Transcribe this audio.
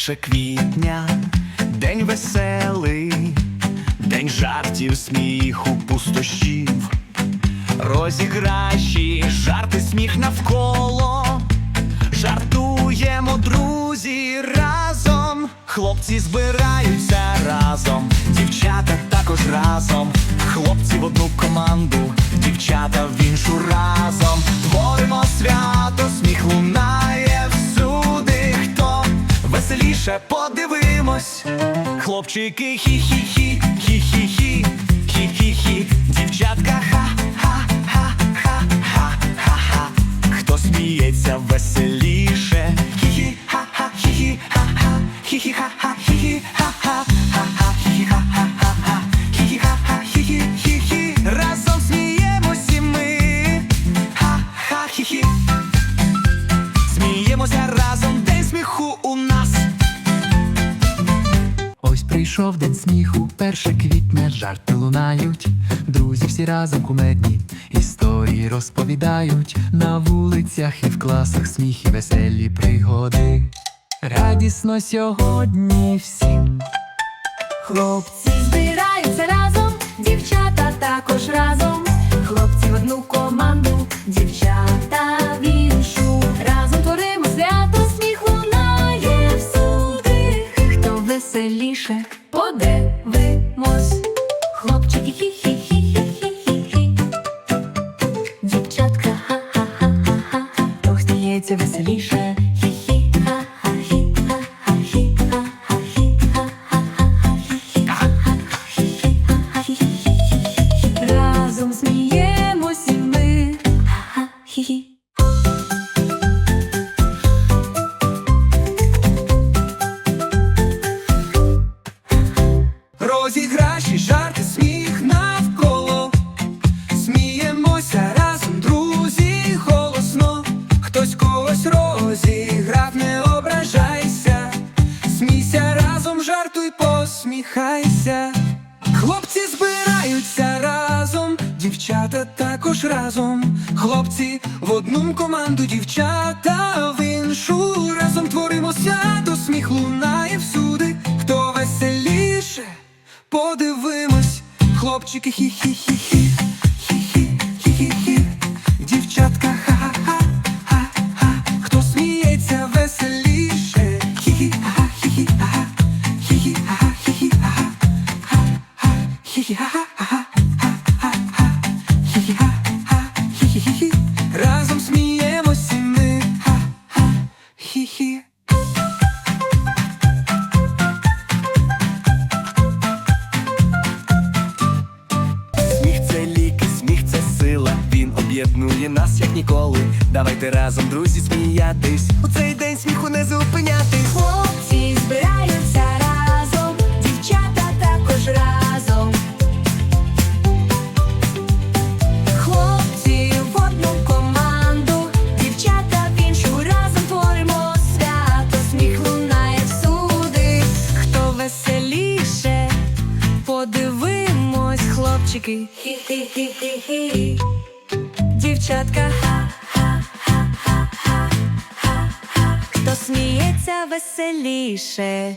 Перше квітня, день веселий, день жартів, сміху, пустощів, розіграші, жарти, сміх навколо. Жартуємо, друзі, разом. Хлопці збираються разом, дівчата також разом. Хлопці в одну команду, подивимось. Хлопчики хі-хі-хі, хі-хі-хі, хі-хі-хі, дівчатка ха-ха-ха-ха-ха-ха-ха. Хто сміється веселіше? Хі-хі-ха-ха, хі-хі-ха-ха, хі-хі-ха-ха, прийшов день сміху, перше квітня, жарти лунають. Друзі всі разом кумедні, історії розповідають. На вулицях і в класах сміх і веселі пригоди. Радісно сьогодні всім. Хлопці збираються разом, дівчата також разом. Хлопці в одну команду, дівчата в іншу. Разом творимо свято, сміх лунає всюди. Хто веселіше, посміхайся. Хлопці збираються разом, дівчата також разом. Хлопці в одну команду, дівчата в іншу. Разом творимо свято, сміх лунає всюди. Хто веселіше, подивимось. Хлопчики хі-хі-хі-хі, Разом, друзі, сміятись. У цей день сміху не зупинятись. Хлопці збираються разом, дівчата також разом. Хлопці в одну команду, дівчата іншу разом творимо свято, сміх лунає всюди. Хто веселіше, подивимось, хлопчики. Хі-хі-хі-хі-хі. Дівчатка Хто сміється веселіше.